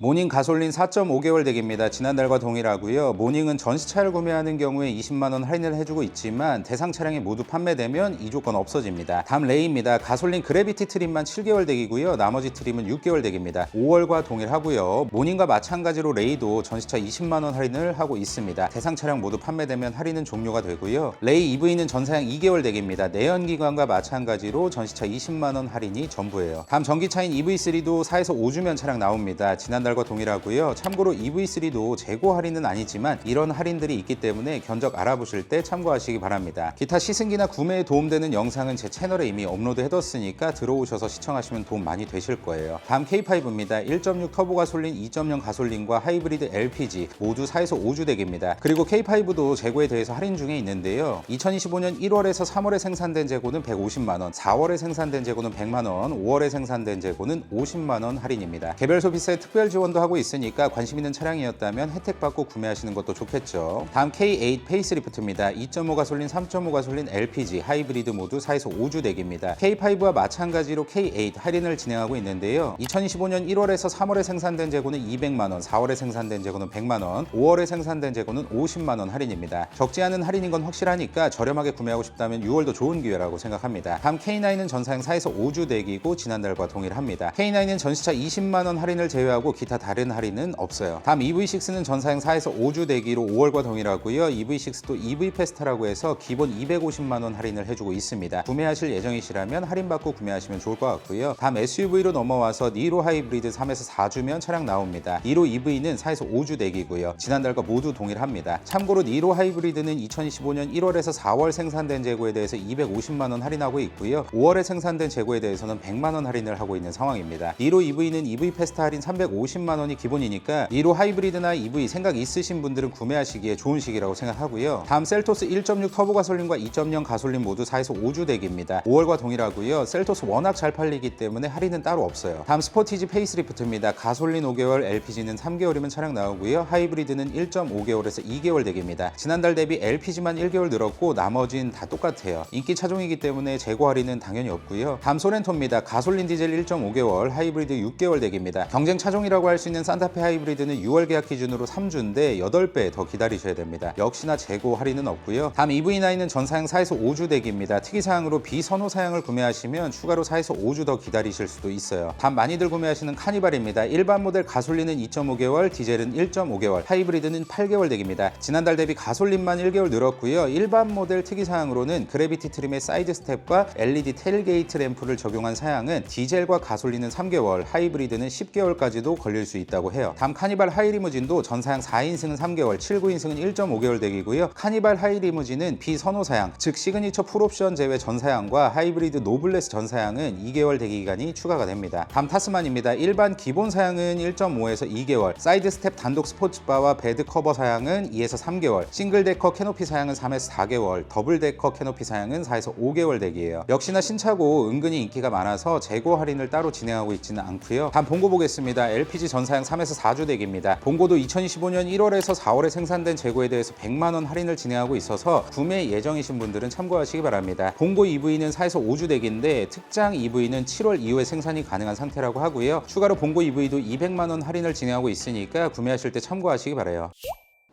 모닝 가솔린 4.5개월 덱입니다. 지난달과 동일하고요. 모닝은 전시차를 구매하는 경우에 20만 원 할인을 해주고 있지만 대상 차량이 모두 판매되면 이 조건 없어집니다. 다음 레이입니다. 가솔린 그래비티 트림만 7개월 덱이고요. 나머지 트림은 6개월 덱입니다. 5월과 동일하고요. 모닝과 마찬가지로 레이도 전시차 20만 원 할인을 하고 있습니다. 대상 차량 모두 판매되면 할인은 종료가 되고요. 레이 EV는 전사양 2개월 덱입니다. 내연기관과 마찬가지로 전시차 20만 원 할인이 전부예요. 다음 전기차인 EV3도 4에서 5주면 차량 나옵니다. 지난달 과 동일하고요. 참고로 EV3도 재고 할인은 아니지만 이런 할인들이 있기 때문에 견적 알아보실 때 참고하시기 바랍니다. 기타 시승기나 구매에 도움되는 영상은 제 채널에 이미 업로드 해뒀으니까 들어오셔서 시청하시면 도움 많이 되실 거예요. 다음 K5입니다. 1.6 터보 가솔린, 2.0 가솔린과 하이브리드 LPG 모두 4에서 5주 덱입니다. 그리고 K5도 재고에 대해서 할인 중에 있는데요. 2025년 1월에서 3월에 생산된 재고는 150만 원, 4월에 생산된 재고는 100만 원, 5월에 생산된 재고는 50만 원 할인입니다. 개별 소비세 특별 지원 도 하고 있으니까 관심 있는 차량이었다면 혜택 받고 구매하시는 것도 좋겠죠. 다음 K8 페이스리프트입니다. 2.5 가 솔린, 3.5 가 솔린 LPG 하이브리드 모두 4에서 5주 덱입니다. K5와 마찬가지로 K8 할인을 진행하고 있는데요. 2025년 1월에서 3월에 생산된 재고는 200만 원, 4월에 생산된 재고는 100만 원, 5월에 생산된 재고는 50만 원 할인입니다. 적지 않은 할인인 건 확실하니까 저렴하게 구매하고 싶다면 6월도 좋은 기회라고 생각합니다. 다음 K9은 전사양 4에서 5주 덱이고 지난달과 동일합니다. K9은 전시차 20만 원 할인을 제외하고 기타 다른 할인은 없어요. 다음 EV6는 전사양 4에서 5주 대기로 5월과 동일하고요. EV6도 EV 페스타라고 해서 기본 250만 원 할인을 해주고 있습니다. 구매하실 예정이시라면 할인받고 구매하시면 좋을 것 같고요. 다음 SUV로 넘어와서 니로 하이브리드 3에서 4주면 차량 나옵니다. 니로 EV는 4에서 5주 대기고요. 지난달과 모두 동일합니다. 참고로 니로 하이브리드는 2025년 1월에서 4월 생산된 재고에 대해서 250만 원 할인하고 있고요. 5월에 생산된 재고에 대해서는 100만 원 할인을 하고 있는 상황입니다. 니로 EV는 EV 페스타 할인 350만 원이 기본이니까 니로 하이브리드나 EV 생각 있으신 분들은 구매하시기에 좋은 시기라고 생각하고요. 다음 셀토스 1.6 터보 가솔린과 2.0 가솔린 모두 4에서 5주 덱입니다. 5월과 동일하고요. 셀토스 워낙 잘 팔리기 때문에 할인은 따로 없어요. 다음 스포티지 페이스리프트입니다. 가솔린 5개월, LPG는 3개월이면 차량 나오고요. 하이브리드는 1.5개월에서 2개월 덱입니다. 지난달 대비 LPG만 1개월 늘었고 나머지는 다 똑같아요. 인기 차종이기 때문에 재고 할인은 당연히 없고요. 다음 소렌토입니다. 가솔린 디젤 1.5개월, 하이브리드 6개월 덱입니다. 경쟁 차종이라고 할 수 있는 산타페 하이브리드는 6월 계약 기준으로 3주인데 8배 더 기다리셔야 됩니다. 역시나 재고 할인은 없고요. 다음 EV9은 전 사양 4에서 5주 덱입니다. 특이사항으로 비선호 사양을 구매하시면 추가로 4에서 5주 더 기다리실 수도 있어요. 다음 많이들 구매하시는 카니발입니다. 일반 모델 가솔린은 2.5개월, 디젤은 1.5개월, 하이브리드는 8개월 덱입니다. 지난달 대비 가솔린만 1개월 늘었고요. 일반 모델 특이사항으로는 그래비티 트림의 사이드 스텝과 LED 테일게이트 램프를 적용한 사양은 디젤과 가솔린은 3개월, 하이브리드는 10개월까지도 걸릴 수 있다고 해요. 다음 카니발 하이리무진도 전사양 4인승은 3개월, 7구인승은 1.5개월 덱이고요. 카니발 하이리무진은 비선호 사양, 즉 시그니처 풀옵션 제외 전사양과 하이브리드 노블레스 전사양은 2개월 대기 기간이 추가가 됩니다. 다음 타스만입니다. 일반 기본 사양은 1.5에서 2개월, 사이드 스텝 단독 스포츠바와 베드 커버 사양은 2에서 3개월, 싱글 데커 캐노피 사양은 3에서 4개월, 더블 데커 캐노피 사양은 4에서 5개월 덱이에요. 역시나 신차고 은근히 인기가 많아서 재고 할인을 따로 진행하고 있지는 않고요. 다음 본고 보겠습니다. LPG 전사양 3에서 4주 덱입니다. 본고도 2025년 1월에서 4월에 생산된 재고에 대해서 100만 원 할인을 진행하고 있어서 구매 예정이신 분들은 참고하시기 바랍니다. 본고 EV는 4에서 5주 덱인데 특장 EV는 7월 이후에 생산이 가능한 상태라고 하고요. 추가로 본고 EV도 200만 원 할인을 진행하고 있으니까 구매하실 때 참고하시기 바라요.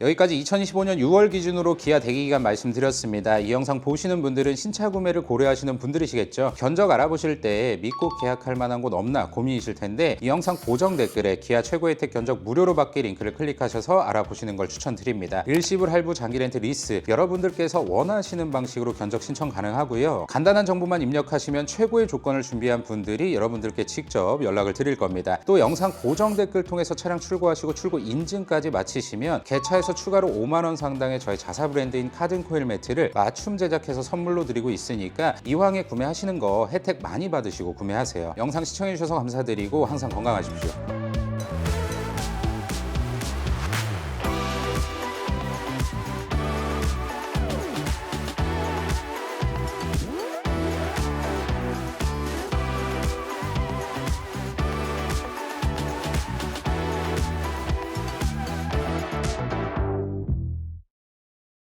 여기까지 2025년 6월 기준으로 기아 대기기간 말씀드렸습니다. 이 영상 보시는 분들은 신차 구매를 고려하시는 분들이시겠죠. 견적 알아보실 때 믿고 계약할 만한 곳 없나 고민이실 텐데 이 영상 고정 댓글에 기아 최고 혜택 견적 무료로 받기 링크를 클릭하셔서 알아보시는 걸 추천드립니다. 일시불 할부 장기 렌트 리스 여러분들께서 원하시는 방식으로 견적 신청 가능하고요. 간단한 정보만 입력하시면 최고의 조건을 준비한 분들이 여러분들께 직접 연락을 드릴 겁니다. 또 영상 고정 댓글 통해서 차량 출고하시고 출고 인증까지 마치시면 개차에 서 추가로 5만 원 상당의 저희 자사 브랜드인 카든 코일 매트를 맞춤 제작해서 선물로 드리고 있으니까 이왕에 구매하시는 거 혜택 많이 받으시고 구매하세요. 영상 시청해 주셔서 감사드리고 항상 건강하십시오.